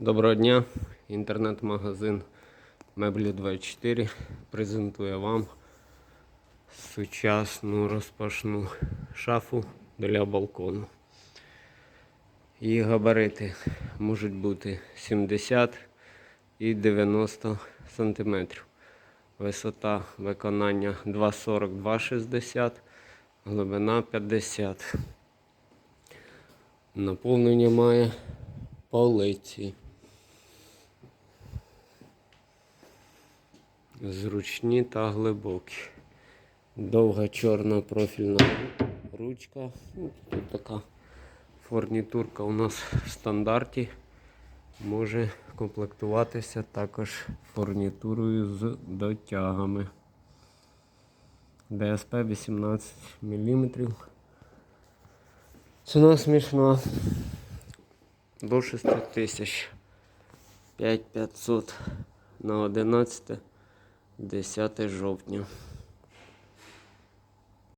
Доброго дня. Інтернет-магазин Меблі 24 презентує вам сучасну розпашну шафу для балкону. Її габарити можуть бути 70 і 90 см. Висота виконання 2,40-2,60, глибина 50 Наповнення має полиці. Зручні та глибокі. Довга чорна профільна ручка. Ну, Тут така фурнітурка у нас в стандарті. Може комплектуватися також фурнітурою з дотягами. ДСП 18 мм. Ціна смішна. До 6 тисяч. 5500 на 11 10 жовтня.